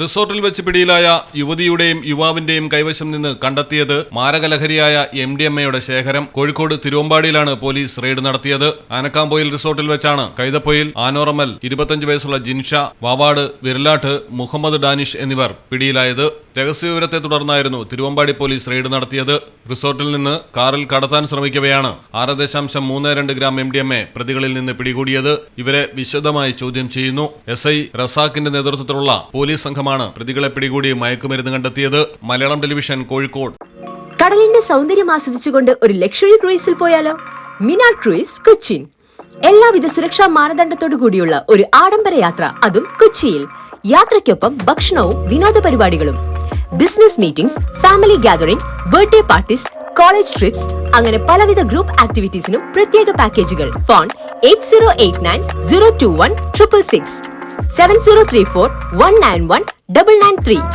റിസോർട്ടിൽ വെച്ച് പിടിയിലായ യുവതിയുടെയും യുവാവിന്റെയും കൈവശം നിന്ന് കണ്ടെത്തിയത് മാരകലഹരിയായ എം ഡി എം എയുടെ ശേഖരം. കോഴിക്കോട് തിരുവമ്പാടിയിലാണ് പോലീസ് റെയ്ഡ് നടത്തിയത്. ആനക്കാമ്പോയിൽ റിസോർട്ടിൽ വെച്ചാണ് കൈതപ്പൊയിൽ ആനോറമൽ ഇരുപത്തഞ്ച് വയസ്സുള്ള ജിൻഷ വാവാട് വിരലാട്ട് മുഹമ്മദ് ഡാനിഷ് എന്നിവർ പിടിയിലായത്. രഹസ്യവിവരത്തെ തുടർന്നായിരുന്നു തിരുവമ്പാടി പോലീസ് റെയ്ഡ് നടത്തിയത്. റിസോർട്ടിൽ നിന്ന് കാറിൽ കടത്താൻ ശ്രമിക്കവെയാണ് ആറ് ദശാംശം മൂന്ന് രണ്ട് gram M D M A പ്രതികളിൽ നിന്ന് പിടികൂടിയത്. ഇവരെ വിശദമായി ചോദ്യം ചെയ്യുന്നു. എസ് ഐ റസാഖിന്റെ നേതൃത്വത്തിലുള്ള പോലീസ് സംഘമാണ് പ്രതികളെ പിടികൂടി മയക്കുമരുന്ന് കണ്ടെത്തിയത്. മലയാളം ടെലിവിഷൻ കോഴിക്കോട്. കടലിന്റെ സൗന്ദര്യം ആസ്വദിച്ചുകൊണ്ട് ഒരു ലക്ഷറി ക്രൂയിസിൽ പോയാലോ? Mina cruise Cochin. എല്ലാവിധ സുരക്ഷാ മാനദണ്ഡത്തോടു കൂടിയുള്ള ഒരു ആഡംബര യാത്ര അതും കൊച്ചിയിൽ. യാത്രയ്ക്കൊപ്പം ഭക്ഷണവും വിനോദ പരിപാടികളും. Business meetings family gathering birthday parties college trips അങ്ങനെ പലവിധ ഗ്രൂപ്പ് ആക്ടിവിറ്റീസിനും പ്രത്യേക പാക്കേജുകൾ phone eight zero eight nine zero two one triple six seven zero three four one nine one double nine three